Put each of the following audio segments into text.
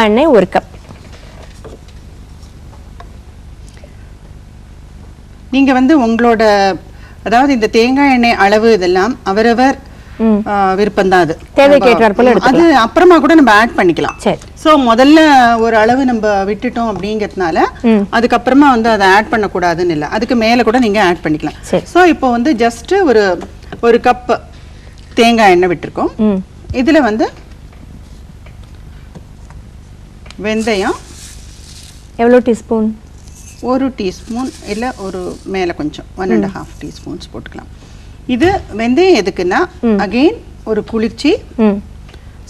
எண்ணெய் ஒரு கப் நீங்க வந்து உங்களோட அதாவது இந்த தேங்காய் எண்ணெய் அளவு இதெல்லாம் அவரவர் விருப்பம் தான் அது. அப்புறமா கூட நம்ம ஆட் பண்ணிக்கலாம். சரி. சோ முதல்ல ஒரு அளவு நம்ம விட்டுட்டோம் அப்படிங்கிறதுனால அதுக்கப்புறமா வந்து அதை ஆட் பண்ணக்கூடாதுன்னு இல்லை. அதுக்கு மேலே கூட நீங்கள் ஆட் பண்ணிக்கலாம். ஸோ இப்போ வந்து ஜஸ்ட் ஒரு ஒரு கப் தேங்காய் எண்ணெய் விட்டுருக்கோம். இதில் வந்து வெந்தயம் எவ்வளோ டீஸ்பூன்? ஒரு டீஸ்பூன் இல்லை ஒரு மேலே கொஞ்சம் ஒன் அண்ட் ஹாஃப் டீஸ்பூன்ஸ் போட்டுக்கலாம். இது வெந்தயம் எதுக்குன்னா அகெயின் ஒரு குளிர்ச்சி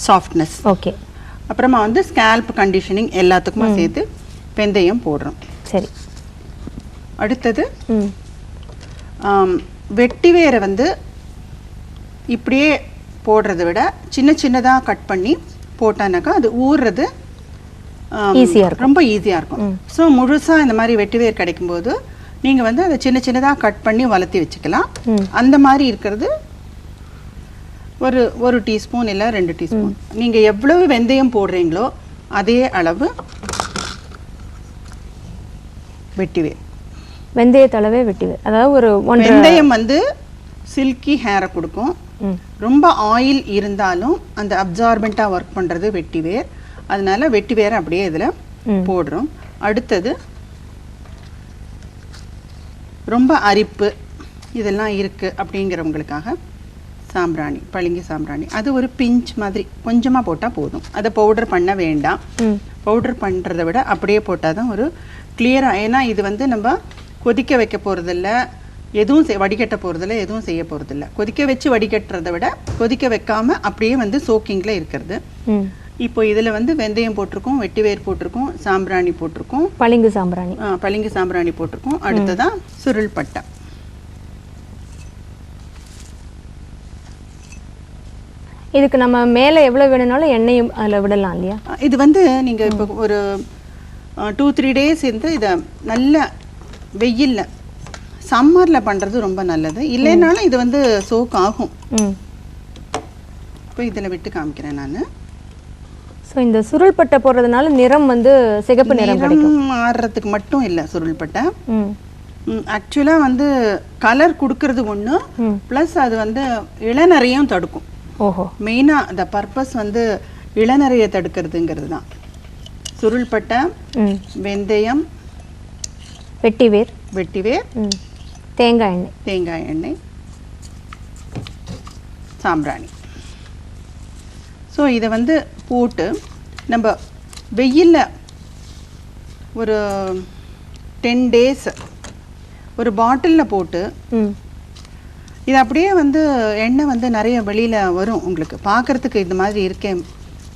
சாஃப்ட்னஸ் ஓகே. அப்புறமா வந்து ஸ்கேல்ப் கண்டிஷனிங் எல்லாத்துக்குமா சேர்த்து வெந்தயம் போடுறோம். சரி. அடுத்தது வெட்டி வேரை வந்து இப்படியே போடுறதை விட சின்ன சின்னதாக கட் பண்ணி போட்டானாக்கா அது ஊறுறது Easy-ஆ இருக்கும். ரொம்ப ஈஸியாக இருக்கும். ஸோ முழுசாக இந்த மாதிரி வெட்டி வேர் கிடைக்கும்போது நீங்கள் வந்து அதை சின்ன சின்னதாக கட் பண்ணி வளர்த்தி வச்சுக்கலாம். அந்த மாதிரி இருக்கிறது ஒரு ஒரு டீஸ்பூன் இல்லை ரெண்டு டீஸ்பூன். நீங்கள் எவ்வளவு வெந்தயம் போடுறீங்களோ அதே அளவு வெட்டிவேர் வெந்தயத்தளவே வெட்டிது அதாவது ஒரு வெந்தயம் வந்து சில்கி ஹேரை கொடுக்கும். ரொம்ப ஆயில் இருந்தாலும் அந்த அப்சார்பெண்ட்டாக ஒர்க் பண்ணுறது வெட்டிவேர் அதனால வெட்டிவேரை அப்படியே இதில். போடுறோம். அடுத்தது ரொம்ப அரிப்பு இதெல்லாம் இருக்குது அப்படிங்கிறவங்களுக்காக சாம்பிராணி பளிங்கு சாம்பிராணி. அது ஒரு பிஞ்ச் மாதிரி கொஞ்சமாக போட்டால் போதும். அதை பவுடர் பண்ண வேண்டாம். பவுடர் பண்ணுறதை விட அப்படியே போட்டால் தான் ஒரு கிளியராக ஏன்னா இது வந்து நம்ம கொதிக்க வைக்க போகிறதில்ல எதுவும் செய் வடிகட்ட போகிறதில்ல எதுவும் செய்ய போகிறதில்ல கொதிக்க வச்சு வடிகட்டுறதை விட கொதிக்க வைக்காம அப்படியே வந்து சோக்கிங்கில் இருக்கிறது. இப்போ இதில் வந்து வெந்தயம் போட்டிருக்கோம் வெட்டிவேர் போட்டிருக்கோம் சாம்பிராணி போட்டிருக்கோம். பளிங்கு சாம்பிராணி. பளிங்கு சாம்பிராணி போட்டிருக்கோம். அடுத்ததா சுருள் பட்டை. இதுக்கு நம்ம மேலே எவ்வளோ வேணும்னாலும் எண்ணெயும் அதில் விடலாம் இல்லையா? இது வந்து நீங்கள் இப்போ ஒரு டூ த்ரீ டேஸ் இருந்து இதை நல்ல வெயில்ல சம்மரில் பண்ணுறது ரொம்ப நல்லது. இல்லைனாலும் இது வந்து சோக் ஆகும். இப்போ இதில் விட்டு காமிக்கிறேன் நான். ஸோ இந்த சுருள் பட்டை போடுறதுனால நிறம் வந்து சிகப்பு நிறம் கிடைக்கும். மாறுறதுக்கு மட்டும் இல்லை சுருள்பட்டை. ம். ஆக்சுவலாக வந்து கலர் கொடுக்கறது ஒன்று. ப்ளஸ் அது வந்து இளநரையும் தடுக்கும். ஓஹோ. மெயினாக அந்த பர்பஸ் வந்து இளநரையை தடுக்கிறதுங்கிறது தான். சுருள்பட்டை ம். வெந்தயம் வெட்டிவேர். வெட்டிவேர் தேங்காய் எண்ணெய். தேங்காய் எண்ணெய் சாம்பிராணி. ஸோ இதை வந்து போட்டு நம்ம வெயிலில் ஒரு டென் டேஸ் ஒரு பாட்டிலில் போட்டு இது அப்படியே வந்து எண்ணெய் வந்து நிறைய வெளியில் வரும். உங்களுக்கு பார்க்குறதுக்கு இந்த மாதிரி இருக்கேன்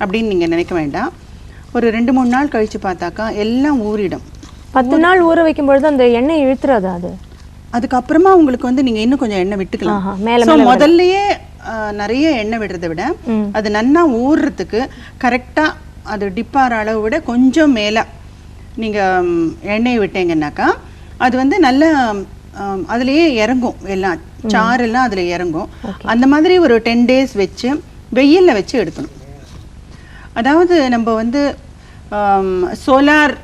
அப்படின்னு நீங்கள் நினைக்க வேண்டாம். ஒரு ரெண்டு மூணு நாள் கழித்து பார்த்தாக்கா எல்லாம் ஊறிடும். பத்து நாள் ஊற வைக்கும் பொழுது அந்த எண்ணெய் இழுத்துறாதா அது? அதுக்கப்புறமா உங்களுக்கு வந்து நீங்கள் இன்னும் கொஞ்சம் எண்ணெய் விட்டுக்கலாம். முதல்லயே நிறைய எண்ணெய் விடுறதை விட. அது நன்னா ஊறுறதுக்கு கரெக்டாக அது டிப்பார அளவு விட கொஞ்சம் மேலே நீங்கள் எண்ணெய் விட்டீங்கன்னாக்கா அது வந்து நல்ல அதுலயே இறங்கும் எல்லாம். சாரெல்லாம் அதில் இறங்கும். அந்த மாதிரி ஒரு டென் டேஸ் வச்சு வெயிலில் வச்சு எடுக்கணும். அதாவது நம்ம வந்து சோலார்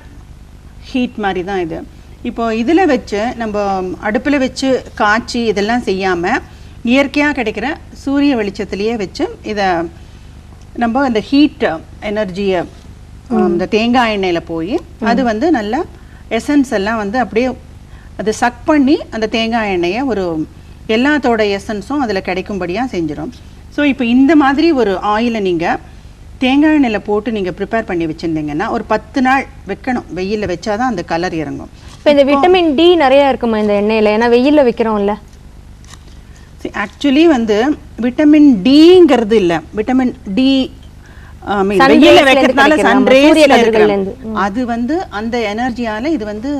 ஹீட் மாதிரி தான் இது. இப்போ இதில் வச்சு நம்ம அடுப்பில் வச்சு காய்ச்சி இதெல்லாம் செய்யாமல் இயற்கையாக கிடைக்கிற சூரிய வெளிச்சத்திலேயே வச்சு இதை நம்ம இந்த ஹீட் எனர்ஜியை இந்த தேங்காய் எண்ணெயில் போய் அது வந்து நல்ல எசன்ஸ் எல்லாம் வந்து அப்படியே அது சக் பண்ணி அந்த தேங்காய் எண்ணெயை ஒரு எல்லாத்தோட எசன்ஸும் அதில் கிடைக்கும்படியாக செஞ்சிடும் ஸோ இப்போ இந்த மாதிரி ஒரு ஆயிலை நீங்கள் தேங்காய் எண்ணெயில் போட்டு நீங்கள் ப்ரிப்பேர் பண்ணி வச்சுருந்தீங்கன்னா ஒரு பத்து நாள் வைக்கணும். வெயிலில் வச்சாதான் அந்த கலர் இறங்கும். இப்போ இந்த விட்டமின் டி நிறைய இருக்குமா இந்த எண்ணெயில்? ஏன்னா வெயிலில் வைக்கிறோம்ல. ஆக்சுவலி வந்து விட்டமின் டிங்கிறது இல்லை. விட்டமின் டி வெயில வைக்கிறதுனால இருந்து சன் கிடைக்கிறது, சூரிய ரேஸ்ல கதிர்கள்ல இருந்து. அது வந்து அந்த எனர்ஜியால இது வந்து.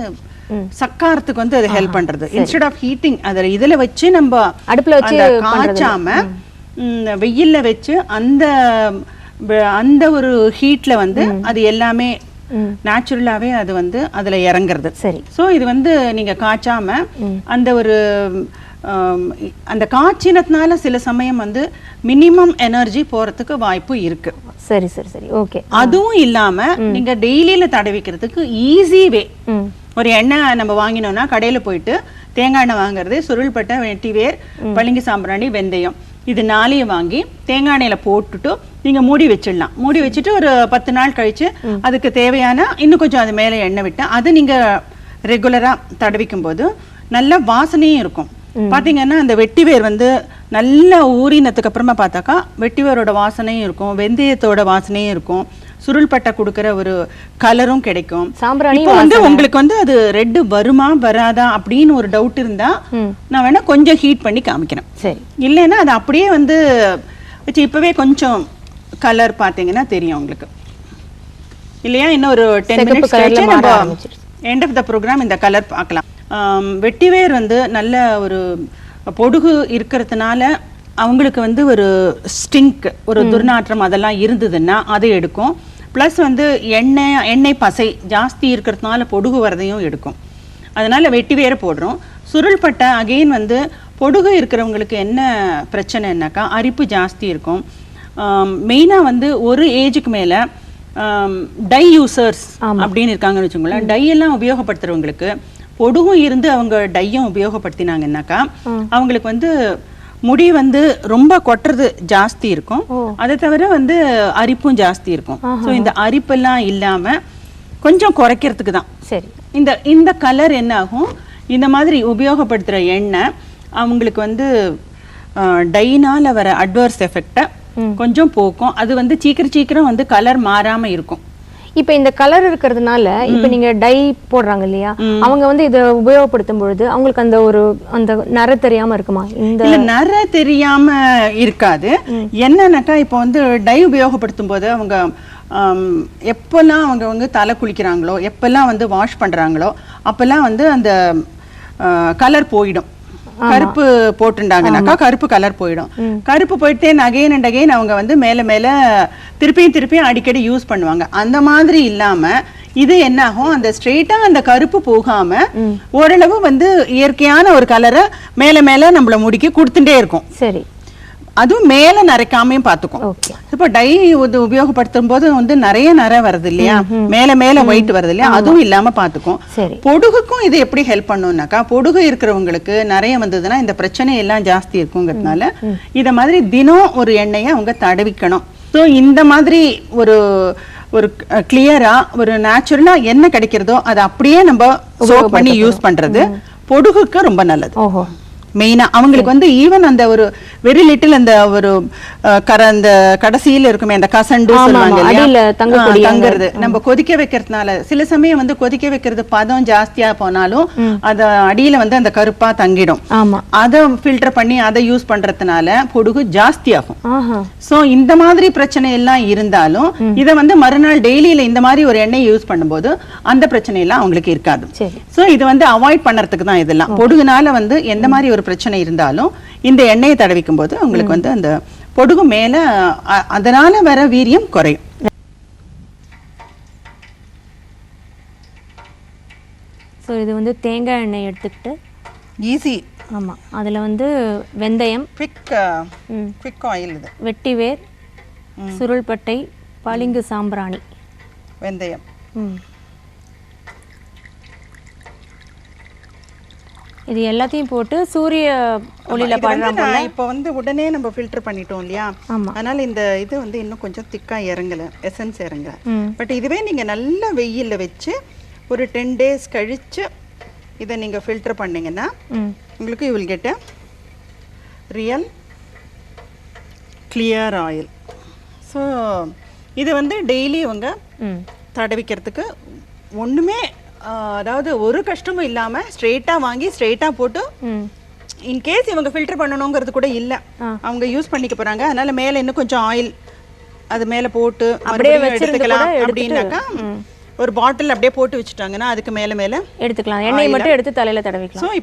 சக்காரத்துக்கு வந்து அது ஹெல்ப் பண்றது. இன்ஸ்டெட் ஆஃப் ஹீட்டிங் அதுல இதுல வச்சு நம்ம அடுப்புல வச்சு. காய்ச்சாம வெயில்ல வச்சு அந்த அந்த ஒரு ஹீட்ல வந்து அது எல்லாமே நேச்சுரலாவே அது வந்து அதுல இறங்குறது. சரி. ஸோ இது வந்து நீங்க காய்ச்சாம அந்த ஒரு அந்த காய்ச்சினத்தினால சில சமயம் வந்து மினிமம் எனர்ஜி போறதுக்கு வாய்ப்பு இருக்கு. சரி சரி சரி. ஓகே. அதுவும் இல்லாம நீங்க டெய்லியில தடவிக்கிறதுக்கு ஈஸி வே ஒரு எண்ணெய் நம்ம வாங்கினோம்னா கடையில போயிட்டு தேங்காய் எண்ணெய் வாங்குறது சுருள்பட்டை வெட்டிவேர் பளிங்கு சாம்பிராணி வெந்தயம். இது நாளையும் வாங்கி தேங்காய் எண்ணெயில போட்டுட்டு நீங்க மூடி வச்சிடலாம். மூடி வச்சுட்டு ஒரு பத்து நாள் கழிச்சு அதுக்கு தேவையான இன்னும் கொஞ்சம் அது மேலே எண்ணெய் விட்டு அது நீங்க ரெகுலரா தடவிக்கும் போது நல்ல வாசனையும் இருக்கும். பாத்தீங்கன்னா அந்த வெட்டிவேர் வந்து நல்லா ஊறினதுக்கு அப்புறமா பார்த்தாக்கா வெட்டிவேரோட வாசனையும் இருக்கும் வெந்தயத்தோட வாசனையும் இருக்கும். சுருள்பட்டை கொடுக்குற ஒரு கலரும் கிடைக்கும். இப்போ வந்து உங்களுக்கு வந்து அது ரெட் வருமா வராதா அப்படின்னு ஒரு டவுட் இருந்தா நான் வேணா கொஞ்சம் ஹீட் பண்ணி காமிக்கிறேன். சரி. இல்லைன்னா அது அப்படியே வந்து வச்சு இப்பவே கொஞ்சம் கலர் பார்த்தீங்கன்னா தெரியும் உங்களுக்கு. இல்லையா? இன்னும் ஒரு டென் மினிட்ஸ் நம்ம. எண்ட் ஆஃப் த ப்ரோக்ராம் இந்த கலர் பார்க்கலாம். வெட்டிவேர் வந்து நல்ல ஒரு பொடுகு இருக்கிறதுனால அவங்களுக்கு வந்து ஒரு ஸ்டிங்க் ஒரு துர்நாற்றம் அதெல்லாம் இருந்ததுன்னா அதை எடுக்கும். ப்ளஸ் வந்து எண்ணெய் எண்ணெய் பசை ஜாஸ்தி இருக்கிறதுனால பொடுகு வரதையும் எடுக்கும். அதனால வெட்டிவேரை போடுறோம். சுருள்பட்டை அகெயின் வந்து பொடுகு இருக்கிறவங்களுக்கு என்ன பிரச்சனைனாக்கா அரிப்பு ஜாஸ்தி இருக்கும். மெயினாக வந்து ஒரு ஏஜுக்கு மேலே டை யூசர்ஸ் அப்படின்னு இருக்காங்கன்னு வச்சுக்கோங்களேன். டை எல்லாம் உபயோகப்படுத்துறவங்களுக்கு பொடுகும் இருந்து அவங்க டையும் உபயோகப்படுத்தினாங்கன்னாக்கா அவங்களுக்கு வந்து முடி வந்து ரொம்ப கொட்டுறது ஜாஸ்தி இருக்கும். அதை தவிர வந்து அரிப்பும் ஜாஸ்தி இருக்கும். ஸோ இந்த அரிப்பெல்லாம் இல்லாம கொஞ்சம் குறைக்கிறதுக்கு தான். சரி. இந்த இந்த கலர் என்ன ஆகும்? இந்த மாதிரி உபயோகப்படுத்துற எண்ணெய் அவங்களுக்கு வந்து டைனால வர அட்வர்ஸ் எஃபெக்டை கொஞ்சம் போக்கும். அது வந்து சீக்கிரம் சீக்கிரம் வந்து கலர் மாறாம இருக்கும். இப்போ இந்த கலர் இருக்கிறதுனால இப்போ நீங்க டை போடுறாங்க இல்லையா? அவங்க வந்து இதை உபயோகப்படுத்தும் பொழுது அவங்களுக்கு அந்த ஒரு அந்த நர தெரியாம இருக்குமா? இந்த நர தெரியாம இருக்காது. என்னன்னாக்கா இப்போ வந்து டை உபயோகப்படுத்தும் போது அவங்க எப்பெல்லாம் அவங்க வந்து தலை குளிக்கிறாங்களோ எப்பெல்லாம் வந்து வாஷ் பண்றாங்களோ அப்பெல்லாம் வந்து அந்த கலர் போயிடும். கருப்பு போட்டுண்டாங்கனாக்கா கருப்பு கலர் போயிடும். கருப்பு போயிட்டே அகைன் அண்ட் அகைன் அவங்க வந்து மேல மேல திருப்பியும் திருப்பியும் அடிக்கடி யூஸ் பண்ணுவாங்க. அந்த மாதிரி இல்லாம இது என்ன ஆகும் அந்த ஸ்ட்ரெயிட்டா அந்த கருப்பு போகாம ஓரளவு வந்து இயற்கையான ஒரு கலரை மேல மேல நம்மள முடிக்க கொடுத்துட்டே இருக்கும். சரி. அதுவும் மேல நரைக்காமையும் பார்த்துக்கும். ஓகே இப்போ டை இது உபயோகப்படுத்தும் போது வந்து நிறைய நரை வருது இல்லையா? மேல மேல ஒயிட் வருது இல்லையா? அதுவும் இல்லாம பார்த்துக்கும். சரி. பொடுகுக்கும் இது எப்படி ஹெல்ப் பண்ணும்னாக்கா பொடுகு இருக்கிறவங்களுக்கு நிறைய வந்ததுன்னா இந்த பிரச்சனை எல்லாம் ஜாஸ்தி இருக்குங்கிறதுனால இத மாதிரி தினம் ஒரு எண்ணெயை அவங்க தடவிக்கணும். ஸோ இந்த மாதிரி ஒரு ஒரு கிளியரா ஒரு நேச்சுரலா என்ன கிடைக்கிறதோ அதை அப்படியே நம்ம சோப் பண்ணி யூஸ் பண்றது பொடுகுக்கு ரொம்ப நல்லது. ஓஹோ மெயினா அவங்களுக்கு வந்து ஈவன் அந்த ஒரு வெரி லிட்டில் அந்த ஒரு கர அந்த கடைசியில இருக்குமே அந்த கசண்டு சொல்லுவாங்க தங்குறது. நம்ம கொதிக்க வைக்கிறதுனால சில சமயம் வந்து கொதிக்க வைக்கிறது பதம் ஜாஸ்தியா போனாலும் அத அடியில வந்து அந்த கருப்பா தங்கிடும். அதை ஃபில்டர் பண்ணி அதை யூஸ் பண்றதுனால பொடுகு ஜாஸ்தி ஆகும் ஆஹா. சோ இந்த மாதிரி பிரச்சனை எல்லாம் இருந்தாலும் இத வந்து மறுநாள் டெய்லியில இந்த மாதிரி ஒரு எண்ணெய் யூஸ் பண்ணும்போது அந்த பிரச்சனை எல்லாம் அவங்களுக்கு இருக்காது. சோ இது வந்து அவாய்ட் பண்ணறதுக்கு தான் இதெல்லாம். பொடுகுனால வந்து எந்த மாதிரி ஒரு பிரச்சனை இருந்தாலும் இந்த எண்ணெயை தடவிக்கும் போது அவங்களுக்கு வந்து அந்த பொடுகு மேல அதனால வர வீரியம் குறையும். ஸோ இது வந்து தேங்காய் எண்ணெய் எடுத்துக்கிட்டு ஈஸி ஆமா. அதுல வந்து வெந்தயம் குவிக் ஆயில் இது. வெட்டிவேர் சுருள்பட்டை பளிங்கு சாம்பிராணி. வெந்தயம். ம். இது எல்லாத்தையும் போட்டு சூரிய ஒளியில இது வந்து படுற நான் இப்போ வந்து உடனே நம்ம ஃபில்டர் பண்ணிட்டோம் இல்லையா. அதனால இந்த இது வந்து இன்னும் கொஞ்சம் திக்கா இறங்கல எசன்ஸ் இறங்கல. பட் இதுவே நீங்க நல்ல வெயில்ல வச்சு ஒரு டென் டேஸ் கழிச்சு இதை நீங்க ஃபில்டர் பண்ணீங்கன்னா உங்களுக்கு you will get a real clear oil so இது வந்து டெய்லி இவங்க ம். தடவிக்கிறதுக்கு ஆஹ், அதாவது ஒரு கஷ்டமும் இல்லாம ஸ்ட்ரெயிட்டா வாங்கி ஸ்ட்ரெயிட்டா போட்டு இன்கேஸ் இவங்க ஃபில்டர் பண்ணணுங்கிறது கூட இல்ல. அவங்க யூஸ் பண்ணிக்க போறாங்க. அதனால மேல இன்னும் கொஞ்சம் ஆயில் அது மேல போட்டு அப்படியே எடுத்துக்கலாம் அப்படின்னாக்கா ஒரு பாட்டில் அப்படியே போட்டு வச்சுட்டாங்கன்னா அதுக்கு மேல மேல எடுத்துக்கலாம். எண்ணெய் மட்டும் எடுத்து தலையில தடவிக்கலாம்.